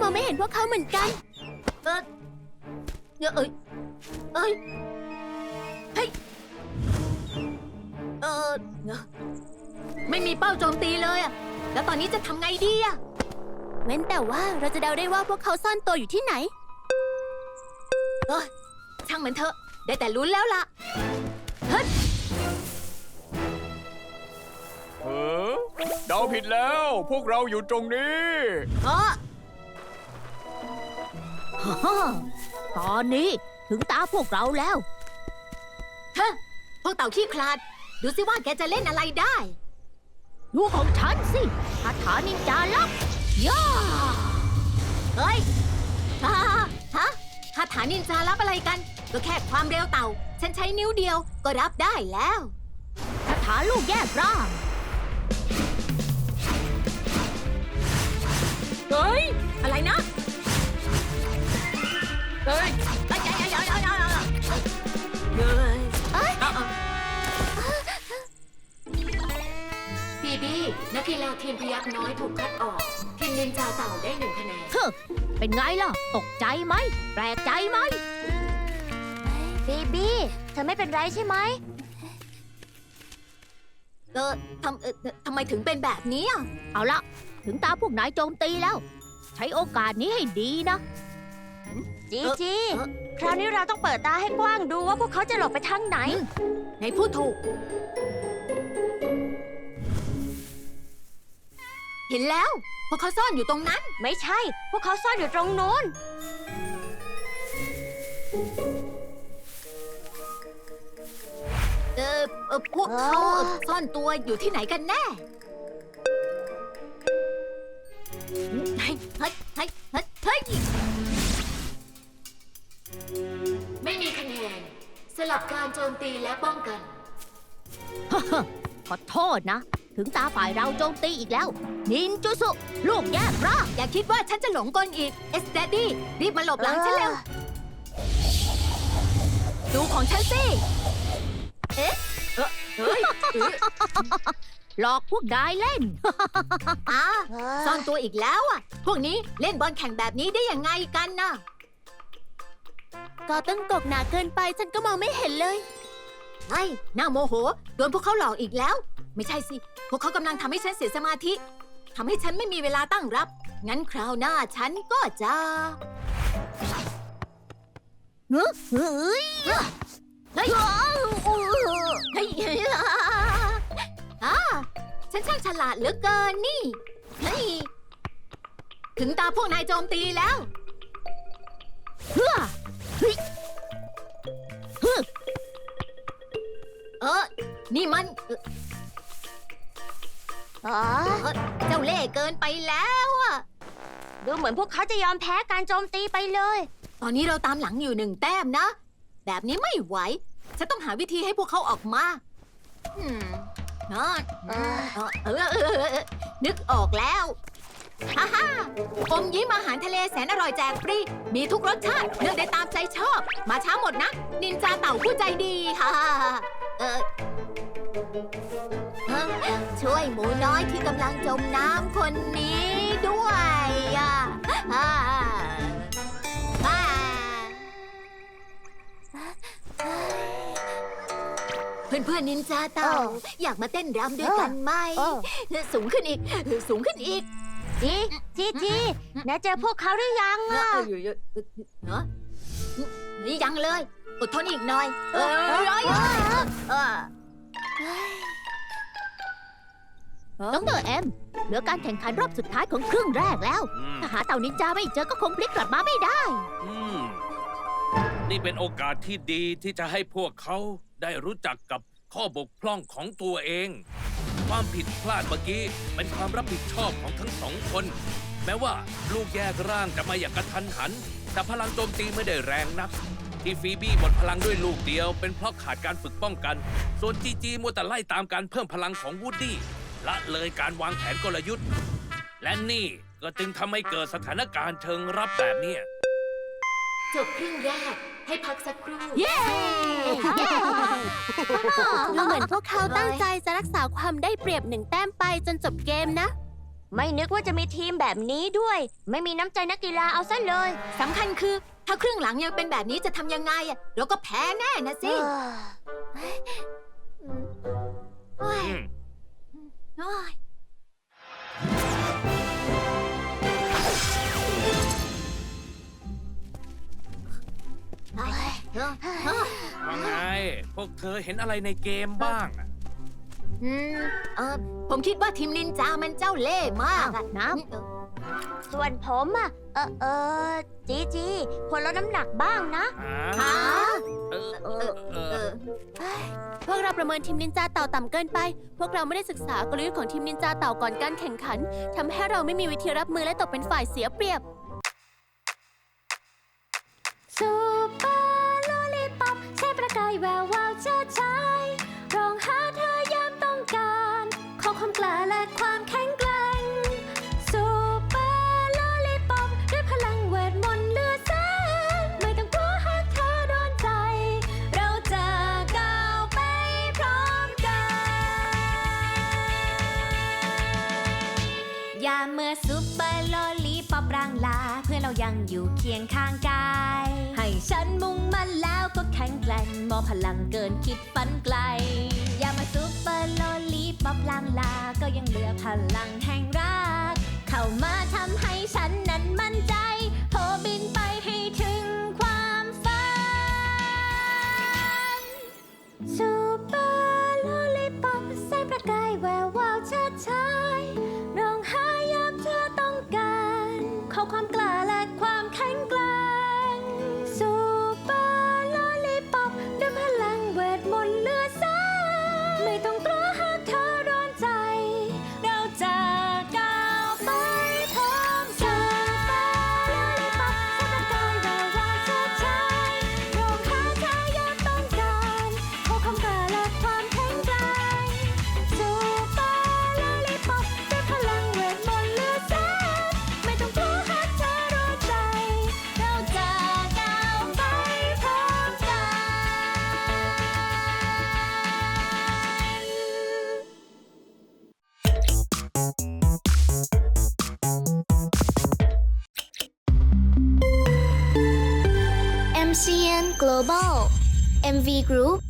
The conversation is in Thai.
มองไม่เห็นพวกเขาเหมือนกันเออเอ้ยเอ้ยเฮ้ยเออไม่มีเป้าโจมตีเลยอะแล้วตอนนี้จะทำไงดีอะเว้นแต่ว่าเราจะเดาได้ว่าพวกเขาซ่อนตัวอยู่ที่ไหนเอ้ยช่างมันเถอะ ได้แต่ลุ้นแล้วล่ะเฮ้ยเออเดาผิดแล้ว พวกเราอยู่ตรงนี้ เออ ตอนนี้ถึงตาพวกเราแล้ว ฮะ พวกเต่าขี้คลาด ดูสิว่าแกจะเล่นอะไรได้ ดูของฉันสิคาถานินจาลับย่าเฮ้ยฮะฮะคาถานินจารับอะไรกัน ก็แค่ความเร็วเต่า ฉันใช้นิ้วเดียวก็รับได้แล้วคาถาลูกแยกร่างเฮ้ย อะไรนะ นินจาเต่าได้หนึ่งคะแนนเฮ้อเป็นไงล่ะ ตกใจไหม แปลกใจไหม บีบี้เธอไม่เป็นไรใช่ไหมเออทำเออทำไมถึงเป็นแบบนี้อะเอาละถึงตาพวกนายโจมตีแล้ว ใช้โอกาสนี้ให้ดีนะ จีจีเอ่อคราวนี้เราต้องเปิดตาให้กว้างดูว่าพวกเขาจะหลบไปทางไหน ในผู้ถูก เห็นแล้วพวกเขาซ่อนอยู่ตรงนั้น ไม่ใช่ พวกเขาซ่อนอยู่ตรงโน้น เออเออพวกเขาอ๋อเอ่อซ่อนตัวอยู่ที่ไหนกันแน่เฮ้ยเฮ้ยเฮ้ยเฮ้ยเฮ้ยไม่มีคะแนน สลับการโจมตีและป้องกัน ขอโทษนะ ถึงตาฝ่ายเราโจมตีอีกแล้ว นินจุสุลูกแยกร่างอย่าคิดว่าฉันจะหลงกลอีก เอสเดดดี้รีบมาหลบหลังฉันเร็ว ดูของฉันสิ เอ๊ะเอ้อเฮ้ยเอ้ยหลอกพวกนายเล่นอ่าซ่อนตัวอีกแล้วอะ พวกนี้เล่นบอลแข่งแบบนี้ได้ยังไงกันน่ะ ก็ตั้งกกหนาเกินไปฉันก็มองไม่เห็นเลย ไอ้น่าโมโห โดนพวกเขาหลอกอีกแล้ว ไม่ใช่สิ พวกเขากำลังทำให้ฉันเสียสมาธิทำให้ฉันไม่มีเวลาตั้งรับ งั้นคราวหน้าฉันก็จะเฮ้ยเฮ้ยเฮ้ยอ่าฉันช่างฉลาดเหลือเกินนี่ เฮ้ย ถึงตาพวกนายโจมตีแล้วเฮ้อเฮ้ยเออนี่มัน เอ่ออ๋อเจ้าเล่ห์เกินไปแล้วอะดูเหมือนพวกเขาจะยอมแพ้การโจมตีไปเลย ตอนนี้เราตามหลังอยู่หนึ่งแต้มนะ แบบนี้ไม่ไหว ฉันต้องหาวิธีให้พวกเขาออกมาอืมเนอะเออเออเออเออนึกออกแล้วฮ่าฮ่าอมยิ้มอาหารทะเลแสนอร่อยแจกฟรี มีทุกรสชาติ เลือกได้ตามใจชอบ มาช้าหมดนะ นินจาเต่าผู้ใจดีฮ่าฮ่าเออ ช่วยหมูน้อยที่กำลังจมน้ำคนนี้ด้วยอะอ่าอ่าเพื่อนเพื่อนๆนินจาเต่าเอออยากมาเต้นรำด้วยกันไหม เออ สูงขึ้นอีก สูงขึ้นอีกจีจีจีนายเจอพวกเขาหรือยังเออะอเนาะนี่ยังเลย อดทนอีกหน่อย เออเออเออ ดรเอ็มเหลือการแข่งขันรอบสุดท้ายของครึ่งแรกแล้วอืมถ้าหาเต่านินจาไม่เจอก็คงพลิกกลับมาไม่ได้ อืมนี่เป็นโอกาสที่ดีที่จะให้พวกเขาได้รู้จักกับข้อบกพร่องของตัวเอง ความผิดพลาดเมื่อกี้เป็นความรับผิดชอบของทั้งสองคน แม้ว่าลูกแยกร่างจะมาอย่างกระทันหัน แต่พลังโจมตีไม่ได้แรงนัก ที่ฟีบี้หมดพลังด้วยลูกเดียว เป็นเพราะขาดการฝึกป้องกัน ส่วนจีจีมัวแต่ไล่ตามการเพิ่มพลังของวูดดี้ ละเลยการวางแผนกลยุทธ์ และนี่ก็จึงทำให้เกิดสถานการณ์เชิงรับแบบเนี้ย จบครึ่งแรก ให้พักสักครู่เย้ดูเหมือนพวกเขาตั้งใจจะรักษาความได้เปรียบหนึ่งแต้มไปจนจบเกมนะ ไม่นึกว่าจะมีทีมแบบนี้ด้วย ไม่มีน้ำใจนักกีฬาเอาซะเลยสำคัญคือ ถ้าครึ่งหลังยังเป็นแบบนี้จะทำยังไงอะเราก็แพ้แน่นะสิโอ้ย อืม โอ้ยเฮ้ยเฮ้ยเฮ้ยว่าไง พวกเธอเห็นอะไรในเกมบ้างอะอืมเออผมคิดว่าทีมนินจามันเจ้าเล่ห์มากอะน้ำส่วนผมอะ เออเออจีจีควรลดน้ำหนักบ้างนะหาฮะ เออเออเอเอออพวกเราประเมินทีมนินจาเต่าต่ำเกินไป พวกเราไม่ได้ศึกษากลยุทธ์ของทีมนินจาเต่าก่อนการแข่งขันทำให้เราไม่มีวิธีรับมือและตกเป็นฝ่ายเสียเปรียบ ซูเปอร์โลลิปอปใช้ประกายแวววาวเชิดชา ยังอยู่เคียงข้างกาย ให้ฉันมุ่งมั่นแล้วก็แข็งแกร่งมอบพลังเกินคิดฝันไกล อย่ามาซุปเปอร์โลลีปอบลางลา ก็ยังเหลือพลังแห่งรัก เข้ามาทำให้ฉันนั้นมั่นใจ MCN Global MV Group